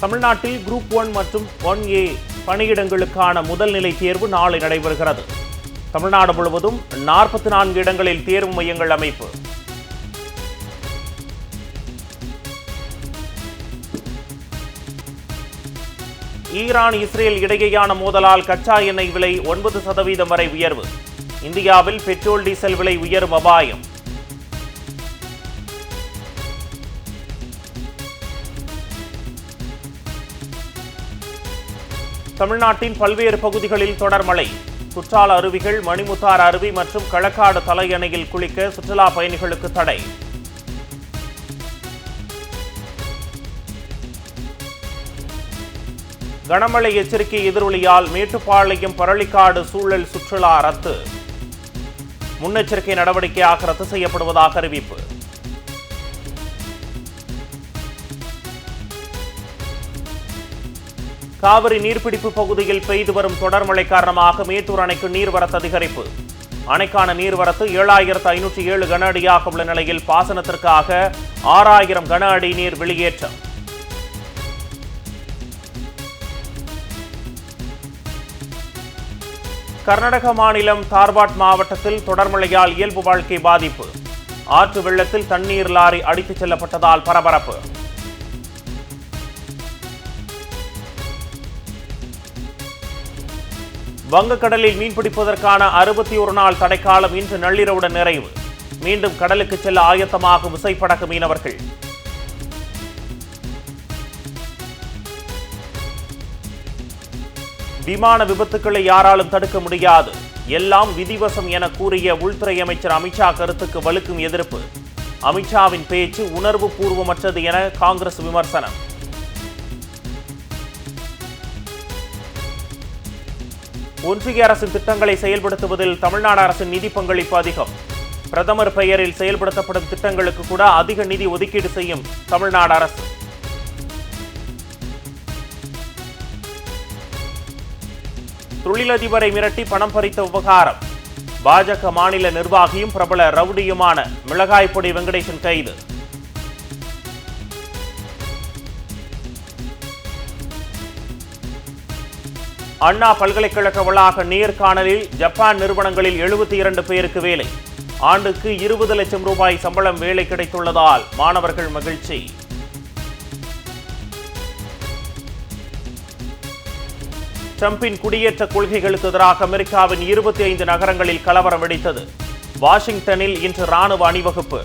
தமிழ்நாட்டில் group one மற்றும் one A பணியிடங்களுக்கான முதல் நிலை தேர்வு நாளை நடைபெறுகிறது. தமிழ்நாடு முழுவதும் நாற்பத்தி நான்கு இடங்களில் தேர்வு மையங்கள் அமைப்பு. ஈரான் இஸ்ரேல் இடையேயான மோதலால் கச்சா எண்ணெய் விலை ஒன்பது சதவீதம் வரை உயர்வு. இந்தியாவில் பெட்ரோல் டீசல் விலை உயரும் அபாயம். தமிழ்நாட்டின் பல்வேறு பகுதிகளில் தொடர் மழை. குற்றால அருவிகள் மணிமுத்தார் அருவி மற்றும் களக்காடு தலையணையில் குளிக்க சுற்றுலா பயணிகளுக்கு தடை. கனமழை எச்சரிக்கை எதிரொலியால் மேட்டுப்பாளையம் பரளிக்காடு சூழல் சுற்றுலா ரத்து. முன்னெச்சரிக்கை நடவடிக்கையாக ரத்து செய்யப்படுவதாக அறிவிப்பு. காவிரி நீர்பிடிப்பு பகுதியில் பெய்து வரும் தொடர் மழை காரணமாக மேட்டூர் அணைக்கு நீர்வரத்து அதிகரிப்பு. அணைக்கான நீர்வரத்து ஏழாயிரத்து ஐநூற்றி ஏழு கன அடியாக உள்ள நிலையில் பாசனத்திற்காக ஆறாயிரம் கன அடி நீர் வெளியேற்றம். கர்நாடக மாநிலம் தார்வாட் மாவட்டத்தில் தொடர் மழையால் இயல்பு வாழ்க்கை பாதிப்பு. ஆற்று வெள்ளத்தில் தண்ணீர் லாரி அடித்துச் செல்லப்பட்டதால் பரபரப்பு. வங்கக்கடலில் மீன்பிடிப்பதற்கான அறுபத்தி ஒரு நாள் தடைக்காலம் இன்று நள்ளிரவுடன் நிறைவு. மீண்டும் கடலுக்கு செல்ல ஆயத்தமாகும் விசைப்படகு மீனவர்கள். விமான விபத்துக்களை யாராலும் தடுக்க முடியாது. எல்லாம் விதிவசம் என கூறிய உள்துறை அமைச்சர் அமித்ஷா கருத்துக்கு வலுக்கும் எதிர்ப்பு. அமித்ஷாவின் பேச்சு உணர்வு பூர்வமற்றது என காங்கிரஸ் விமர்சனம். ஒன்றிய அரசின் திட்டங்களை செயல்படுத்துவதில் தமிழ்நாடு அரசின் நிதி பங்களிப்பு அதிகம். பிரதமர் பெயரில் செயல்படுத்தப்படும் திட்டங்களுக்கு கூட அதிக நிதி ஒதுக்கீடு செய்யும் தமிழ்நாடு அரசு. தொழிலதிபரை மிரட்டி பணம் பறித்த விவகாரம். பாஜக மாநில நிர்வாகியும் பிரபல ரவுடியுமான மிளகாய்பொடி வெங்கடேசன் கைது. அண்ணா பல்கலைக்கழக வளாக நேர்காணலில் ஜப்பான் நிறுவனங்களில் எழுபத்தி இரண்டு பேருக்கு வேலை. ஆண்டுக்கு இருபது லட்சம் ரூபாய் சம்பளம் வேலை கிடைத்துள்ளதால் மாணவர்கள் மகிழ்ச்சி. ட்ரம்பின் குடியேற்ற கொள்கைகளுக்கு எதிராக அமெரிக்காவின் இருபத்தி ஐந்து நகரங்களில் கலவரம் வெடித்தது. வாஷிங்டனில் இன்று ராணுவ அணிவகுப்பு.